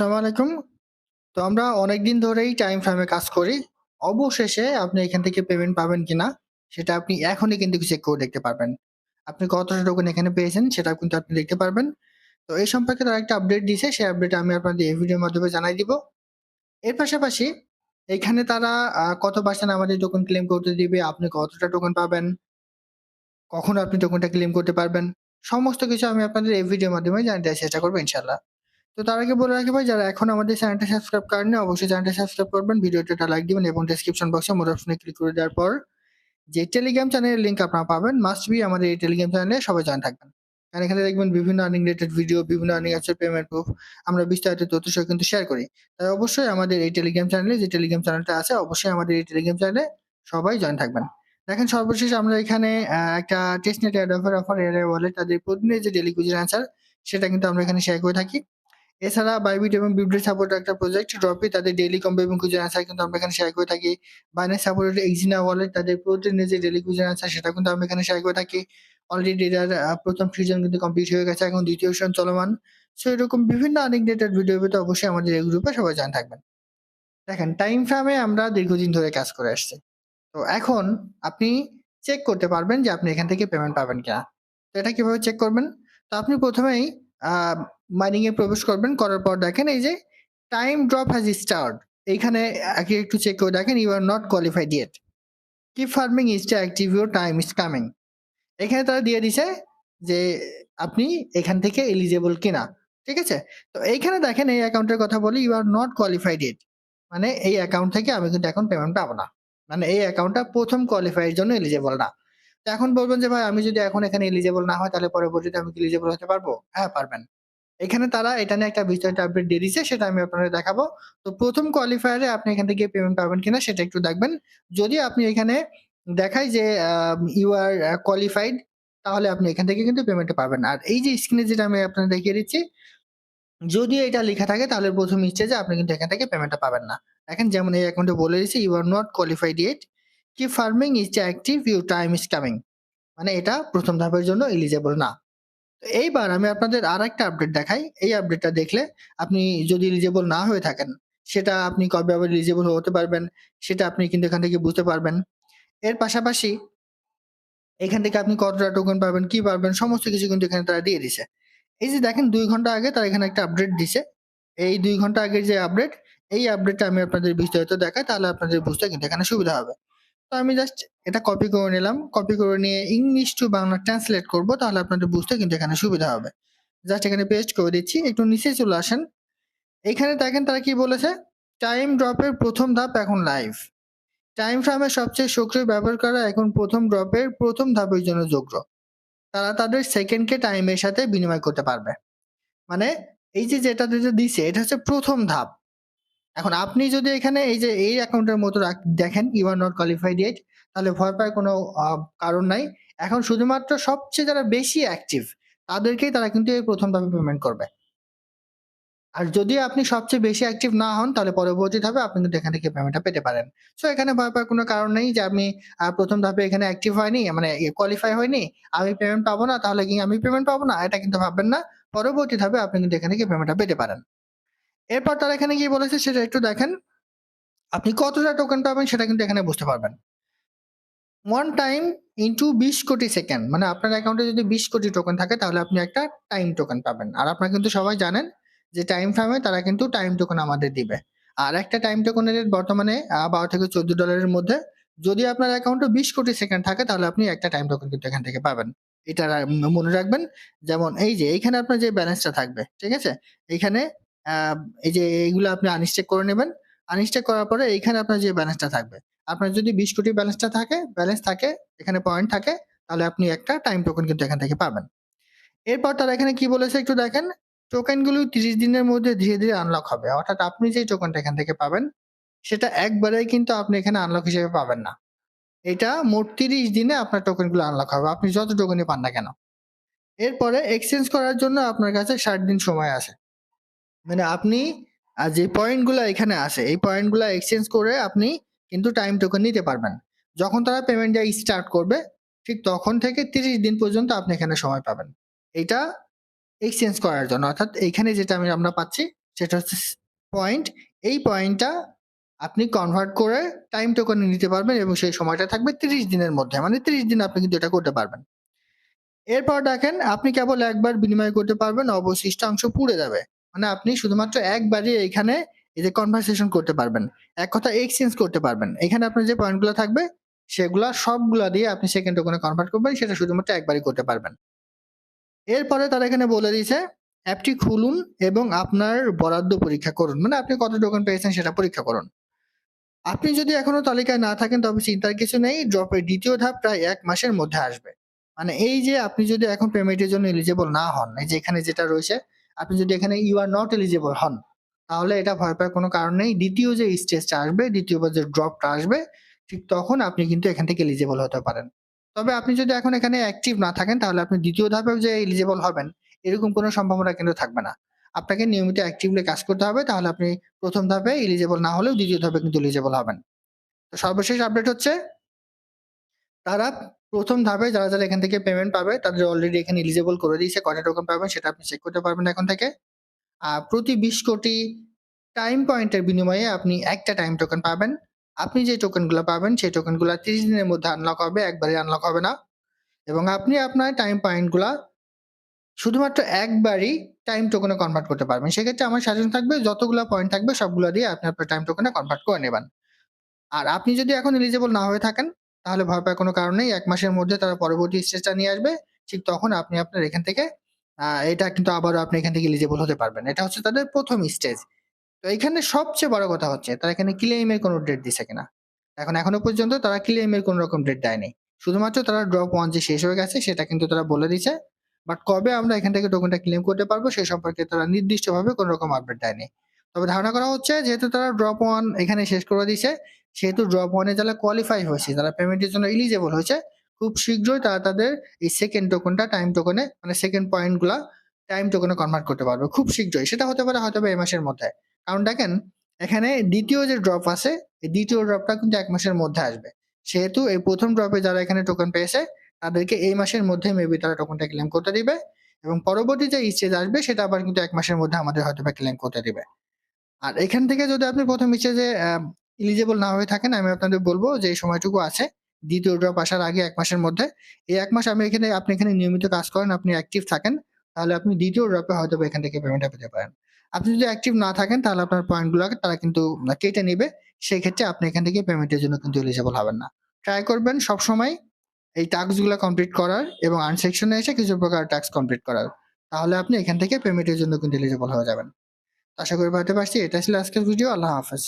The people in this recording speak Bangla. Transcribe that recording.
আসসালামু আলাইকুম। তো আমরা অনেকদিন ধরেই টাইম ফ্রেমে কাজ করি। অবশেষে আপনি এখান থেকে পেমেন্ট পাবেন কিনা সেটা আপনি এখনই কিন্তু চেক করে দেখতে পারবেন। আপনি কতটা টোকেন এখানে পেয়েছেন সেটাও কিন্তু আপনি দেখতে পারবেন। তো এই সম্পর্কে তারা একটা আপডেট দিছে সেই আপডেট আমি আপনাদের এই ভিডিওর মাধ্যমে জানাই দিব। এর পাশাপাশি এখানে তারা কত পার্সেন্ট আমাদের টোকেন ক্লেম করতে দিবে, আপনি কতটা টোকেন পাবেন, কখন আপনি টোকেনটা ক্লেম করতে পারবেন, সমস্ত কিছু আমি আপনাদের এই ভিডিওর মাধ্যমে দেওয়ার চেষ্টা করব ইনশাআল্লাহ। তো তার আগে বলে রাখি ভাই যারা এখন আমাদের চ্যানেলটা সাবস্ক্রাইব করেননি অবশ্যই চ্যানেলটা সাবস্ক্রাইব করবেন, ভিডিওটা লাইক দিবেন এবং ডেসক্রিপশন বক্সে মোর অপশনে ক্লিক করে দেওয়ার পর যে টেলিগ্রাম চ্যানেলের লিঙ্ক আপনারা পাবেন মাস্ট বি আমাদের এই টেলিগ্রাম চ্যানেলে সবাই জয়েন থাকবেন। কারণ এখানে দেখবেন বিভিন্ন আর্নিং রিলেটেড ভিডিও, বিভিন্ন আর্নিং অ্যাপসের পেমেন্ট প্রুফ আমরা বিস্তারিত তথ্য সহ কিন্তু শেয়ার করি। তাই অবশ্যই আমাদের এই টেলিগ্রাম চ্যানেলে যে টেলিগ্রাম চ্যানেলটা আছে অবশ্যই আমাদের এই টেলিগ্রাম চ্যানেলে সবাই জয়েন থাকবেন। দেখেন সর্বশেষ আমরা এখানে একটা testnet air offer offer ARI wallet তাদের প্রতিদিনের যে ডেইলি কুইজের অ্যান্সার সেটা কিন্তু আমরা এখানে শেয়ার করে থাকি। এছাড়া বাইবিট এবং বিটবিট সাপোর্ট একটা প্রজেক্ট ড্রপি তাদের ডেইলি কম্বো এবং কুইজের অ্যান্সার কিন্তু আমরা এখানে শেয়ার করে থাকি। বাইন্যান্স সাপোর্টেড এক্সিনা ওয়ালেট তাদের প্রতিদিনের যে ডেইলি কুইজের অ্যান্সার সেটা কিন্তু আমরা এখানে শেয়ার করে থাকি। অলরেডি এটার প্রথম সিজন কিন্তু কমপ্লিট হয়ে গেছে, এখন দ্বিতীয় সিজন চলমান। সো এরকম বিভিন্ন অনেক ডেটার ভিডিও পেতে অবশ্যই আমাদের এই গ্রুপে সবাই জয়েন থাকবেন। দেখেন টাইম ফ্রেমে আমরা দীর্ঘদিন ধরে কাজ করে আসছি। তো এখন আপনি চেক করতে পারবেন যে আপনি এখান থেকে পেমেন্ট পাবেন কিনা। তো এটা কীভাবে চেক করবেন? তো আপনি প্রথমেই আ মাইনিং এ প্রবেশ করবেন। করার পর দেখেন এই যে টাইম ড্রপ হ্যাজ স্টার্ট এইখানে আগে একটু চেক করে দেখেন you are not qualified yet. Keep farming is to active your time is coming. এখানে তারা দিয়ে দিছে যে আপনি এখান থেকে এলিজিবল কিনা। ঠিক আছে? তো এইখানে দেখেন এই অ্যাকাউন্টের কথা বলি you are not qualified yet. মানে এই অ্যাকাউন্ট থেকে আমি কিন্তু এখন পেমেন্ট পাবো না। মানে এই অ্যাকাউন্টটা প্রথম কোয়ালিফাইয়ের জন্য এলিজেবল না। এখন বলবেন যে, ভাই, আমি যদি এখন এখানে এলিজেবল না হয়, তাহলে পরবর্তীতে আমি এলিজিবল হতে পারব? হ্যাঁ পারবেন। এখানে তারা এটা নিয়ে একটা বিস্তারিত আপডেট দিয়ে দিচ্ছে সেটা আমি আপনাদের দেখাবো। তো প্রথম কোয়ালিফায়ারে আপনি এখান থেকে পেমেন্ট পাবেন কিনা, সেটা একটু দেখবেন। যদি আপনি এখানে দেখায় যে ইউ আর কোয়ালিফাইড তাহলে আপনি এখান থেকে কিন্তু পেমেন্টটা পাবেন। আর এই যে স্ক্রিনে যেটা আমি আপনাদের দেখিয়ে দিচ্ছি, যদি এটা লেখা থাকে, তাহলে প্রথম স্টেজে আপনি কিন্তু এখান থেকে পেমেন্টটা পাবেন না। দেখেন, যেমন এই অ্যাকাউন্টে বলে দিছে you are not qualified yet. Keep farming is active you time is coming. মানে এটা প্রথম ধাপের জন্য এলিজিবল না। এইবার আমি আপনাদের আরেকটা আপডেট দেখাই। এই আপডেটটা দেখলে আপনি যদি এলিজিবল না হয়ে থাকেন সেটা আপনি কবে আবার এলিজিবল হতে পারবেন সেটা আপনি কিন্তু এখান থেকে বুঝতে পারবেন। এর পাশাপাশি এখান থেকে আপনি কতটা টোকেন পাবেন, কি পাবেন সমস্ত কিছু কিন্তু এখানে তারা দিয়ে দিছে। এই যে দেখেন দুই ঘণ্টা আগে তারা এখানে একটা আপডেট দিছে। এই দুই ঘণ্টা আগের যে আপডেট এই আপডেটটা আমি আপনাদের বিস্তারিত দেখাই তাহলে আপনাদের বুঝতে কিন্তু এখানে সুবিধা হবে। তো আমি জাস্ট এটা কপি করে নিলাম। কপি করে নিয়ে ইংলিশ টু বাংলা ট্রান্সলেট করব, তাহলে আপনাদের বুঝতে কিন্তু এখানে সুবিধা হবে। জাস্ট এখানে পেস্ট করে দিচ্ছি। একটু নিচে চলে আসেন। এখানে দেখেন তারা কি বলেছে? টাইম ড্রপের প্রথম ধাপ এখন লাইভ। টাইম ফ্রেমের সবচেয়ে সক্রিয় ব্যবহার করা এখন প্রথম ড্রপের প্রথম ধাপের জন্য যোগ্য। তারা তাদের সেকেন্ডকে টাইমের সাথে বিনিময় করতে পারবে। মানে এই যে যেটা যেটা দিছে, এটা হচ্ছে প্রথম ধাপ। এখন আপনি যদি এখানে এই যে এই অ্যাকাউন্টের মতো দেখেন you are not qualified yet তাহলে ভয় পাওয়ার কোনো কারণ নাই। এখন শুধুমাত্র সবচেয়ে যারা বেশি অ্যাক্টিভ তাদেরকেই তারা কিন্তু এই প্রথম ধাপে পেমেন্ট করবে। আর যদি আপনি সবচেয়ে বেশি অ্যাক্টিভ না হন, তাহলে পরবর্তী ধাপে আপনি কিন্তু এখান থেকে পেমেন্টটা পেতে পারেন। সো এখানে ভয় পাওয়ার কোনো কারণ নেই যে আমি প্রথম ধাপে এখানে অ্যাক্টিভ হয়নি মানে কোয়ালিফাই হয়নি। আমি পেমেন্ট পাবো না, তাহলে কি আমি পেমেন্ট পাবো না? এটা কিন্তু ভাববেন না। পরবর্তী ধাপে আপনি কিন্তু এখান থেকে পেমেন্টটা পেতে পারেন। এরপর তারা এখানে কি বলেছে সেটা একটু দেখেন। আপনি কতটা টোকেন পাবেন সেটা কিন্তু এখানে বুঝতে পারবেন। ওয়ান টাইম ইন্টু বিশ কোটি সেকেন্ড মানে আপনার অ্যাকাউন্টে যদি ২০ কোটি টোকেন থাকে তাহলে আপনি একটা টাইম টোকেন পাবেন। আর আপনারা কিন্তু সবাই জানেন যে টাইম ফ্রেমে তারা কিন্তু টাইম টোকেন আমাদের দিবে। আর একটা টাইম টোকেনের রেট বর্তমানে বারো থেকে ১৪ ডলারের মধ্যে। যদি আপনার অ্যাকাউন্টে ২০ কোটি সেকেন্ড থাকে তাহলে আপনি একটা টাইম টোকেন কিন্তু এখান থেকে পাবেন। এটা মনে রাখবেন। যেমন এই যে এইখানে আপনার যে ব্যালেন্সটা থাকবে, ঠিক আছে? এইখানে এই যে এইগুলো আপনি আনস্টেক করে নেবেন। আনস্টেক করার পরে এইখানে আপনার যে ব্যালেন্সটা থাকবে। আপনার যদি ২০ কোটি ব্যালেন্সটা থাকে ব্যালেন্স থাকে এখানে পয়েন্ট থাকে তাহলে আপনি একটা টাইম টোকেন কিন্তু এখান থেকে পাবেন। এরপর তারা এখানে কি বলেছে একটু দেখেন। টোকেনগুলো ৩০ দিনের মধ্যে ধীরে, ধীরে আনলক হবে। অর্থাৎ আপনি যেই টোকেনটা এখান থেকে পাবেন সেটা একবারেই কিন্তু আপনি এখানে আনলক হিসেবে পাবেন না। এটা মোট ৩০ দিনে আপনার টোকেনগুলো আনলক হবে। আপনি যত টোকেনই পান না কেন। এরপরে এক্সচেঞ্জ করার জন্য আপনার কাছে ৬০ দিন সময় আছে। মানে আপনি যে পয়েন্টগুলো এখানে আছে, এই পয়েন্টগুলো এক্সচেঞ্জ করে আপনি কিন্তু টাইম টোকেন নিতে পারবেন। যখন তারা পেমেন্ট দেয়া স্টার্ট করবে, ঠিক তখন থেকে ৩০ দিন পর্যন্ত আপনি এখানে সময় পাবেন। এইটা এক্সচেঞ্জ করার জন্য। অর্থাৎ এইখানে যেটা আমি, আমরা পাচ্ছি, সেটা হচ্ছে পয়েন্ট এই পয়েন্টটা আপনি কনভার্ট করে টাইম টোকেনে নিতে পারবেন এবং সেই সময়টা থাকবে তিরিশ দিনের মধ্যে। মানে তিরিশ দিন আপনি কিন্তু এটা করতে পারবেন। এরপর দেখেন, আপনি কেবল একবার বিনিময় করতে পারবেন অবশিষ্ট অংশ পুড়ে যাবে। মানে আপনি শুধুমাত্র একবারই এখানে এই যে কনভারসেশন করতে পারবেন। এক কথা এক্সচেঞ্জ করতে পারবেন। এখানে আপনার যে পয়েন্টগুলো থাকবে, সেগুলা সবগুলা দিয়ে আপনি সেকেন্ড টোকেনে কনভার্ট করবেন, সেটা শুধুমাত্র একবারই করতে পারবেন। এরপরে তারা এখানে বলে দিয়েছে অ্যাপটি খুলুন এবং আপনার বরাদ্দ পরীক্ষা করুন। মানে আপনি কত টোকেন পেয়েছেন সেটা পরীক্ষা করুন। আপনি যদি এখনও তালিকায় না থাকেন, তবে চিন্তার কিছু নেই ড্রপের দ্বিতীয় ধাপ প্রায় এক মাসের মধ্যে আসবে। মানে এই যে আপনি যদি এখন পেমেন্টের জন্য এলিজেবল না হন, এই যে এখানে যেটা রয়েছে আপনি যদি এখানে ইউ আর নট এলিজেবল হন, তাহলে এটা ভয় পাওয়ার কোনো কারণ নেই। দ্বিতীয় যে স্টেজটা আসবে দ্বিতীয়বার যে ড্রপটা আসবে, ঠিক তখন আপনি কিন্তু এখান থেকে এলিজেবল হতে পারেন। তবে আপনি যদি এখন এখানে অ্যাক্টিভ না থাকেন, তাহলে আপনি দ্বিতীয় ধাপেও যে এলিজেবল হবেন, এরকম কোনো সম্ভাবনা কিন্তু থাকবে না। আপনাকে নিয়মিত অ্যাক্টিভলি কাজ করতে হবে, তাহলে আপনি প্রথম ধাপে এলিজেবল না হলেও দ্বিতীয় ধাপে কিন্তু এলিজেবল হবেন। তো সর্বশেষ আপডেট হচ্ছে, তারা প্রথম ধাপে যারা যারা এখান থেকে পেমেন্ট পাবে, তাদের অলরেডি এখানে এলিজেবল করে দিয়েছে। কয়টা টোকেন পাবেন সেটা আপনি চেক করতে পারবেন এখন থেকে। আর প্রতি বিশ কোটি টাইম পয়েন্টের বিনিময়ে আপনি একটা টাইম টোকেন পাবেন। আপনি যে টোকেনগুলো পাবেন, সেই টোকেনগুলো তিরিশ দিনের মধ্যে আনলক হবে একবারে আনলক হবে না। এবং আপনি আপনার টাইম পয়েন্টগুলা শুধুমাত্র একবারই টাইম টোকেনে কনভার্ট করতে পারবেন। সেক্ষেত্রে আমার সাজেশন থাকবে, যতগুলো পয়েন্ট থাকবে সবগুলো দিয়ে আপনি আপনার টাইম টোকেনে কনভার্ট করে নেবেন। আর আপনি যদি এখন এলিজেবল না হয়ে থাকেন তাহলে ভয় পাওয়ার কোনো কারণ নেই। এক মাসের মধ্যে তারা পরবর্তী স্টেজটা নিয়ে আসবে। ঠিক তখন আপনি আপনার এখান থেকে এটা কিন্তু আবারও আপনি এখান থেকে এলিজেবল হতে পারবেন। এটা হচ্ছে তাদের প্রথম স্টেজ তো এখানে সবচেয়ে বড় কথা হচ্ছে, তারা এখানে ক্লেইমের কোনো ডেট দিছে কিনা। এখন, এখনও পর্যন্ত তারা ক্লেইমের কোনো রকম ডেট দেয়নি। শুধুমাত্র তারা ড্রপ ওয়ান যে শেষ হয়ে গেছে, সেটা কিন্তু তারা বলে দিচ্ছে বাট কবে আমরা এখান থেকে টোকেনটা ক্লেম করতে পারব সেই সম্পর্কে তারা নির্দিষ্টভাবে কোনো রকম আপডেট দেয়নি। তবে ধারণা করা হচ্ছে যেহেতু তারা ড্রপ ওয়ান এখানে শেষ করে দিয়েছে, সেহেতু ড্রপ ওয়ানে যারা কোয়ালিফাই হয়েছে। যারা পেমেন্টের জন্য এলিজেবল হয়েছে, খুব শীঘ্রই তারা তাদের এই সেকেন্ড টোকনটা টাইম টোকনে মানে সেকেন্ড পয়েন্টগুলা টাইম টোকনে কনভার্ট করতে পারবে, খুব শীঘ্রই। সেটা হতে পারে হয়তো এই মাসের মধ্যে। কারণ দেখেন, এখানে দ্বিতীয় যে ড্রপ আছে, এই দ্বিতীয় ড্রপটা কিন্তু এক মাসের মধ্যে আসবে। সেহেতু এই প্রথম ড্রপে যারা এখানে টোকন পেয়েছে, তাদেরকে এই মাসের মধ্যে মেবি তারা টোকেনটা ক্লেম করতে দিবে এবং পরবর্তী যে স্টেজ আসবে, সেটা আবার কিন্তু এক মাসের মধ্যে আমাদের হয়তো বা ক্লেম করতে দিবে। আর এখান থেকে যদি আপনি প্রথম স্টেজে এলিজেবল না হয়ে থাকেন, আমি আপনাদের বলব যে, এই সময়টুকু আছে। দ্বিতীয় ড্রপ আসার আগে এক মাসের মধ্যে। এই এক মাস আমি এখানে, আপনি এখানে নিয়মিত কাজ করেন, আপনি অ্যাক্টিভ থাকেন, তাহলে আপনি দ্বিতীয় ড্রপে হয়তো এখান থেকে পেমেন্টটা পেতে পারেন। আপনি যদি অ্যাক্টিভ না থাকেন, তাহলে আপনার পয়েন্টগুলোকে তারা কিন্তু কেটে নেবে। সেই ক্ষেত্রে আপনি এখান থেকে পেমেন্টের জন্য কিন্তু এলিজেবল হবেন না। ট্রাই করবেন সবসময় এই টাস্কগুলো কমপ্লিট করার এবং আনসেকশনে এসে কিছু প্রকার টাস্ক কমপ্লিট করার। তাহলে আপনি এখান থেকে পেমেন্টের জন্য কিন্তু এলিজেবল হয়ে যাবেন। আশা করি পারতে পারছি এটা ছিল আজকের ভিডিও আল্লাহ হাফেজ।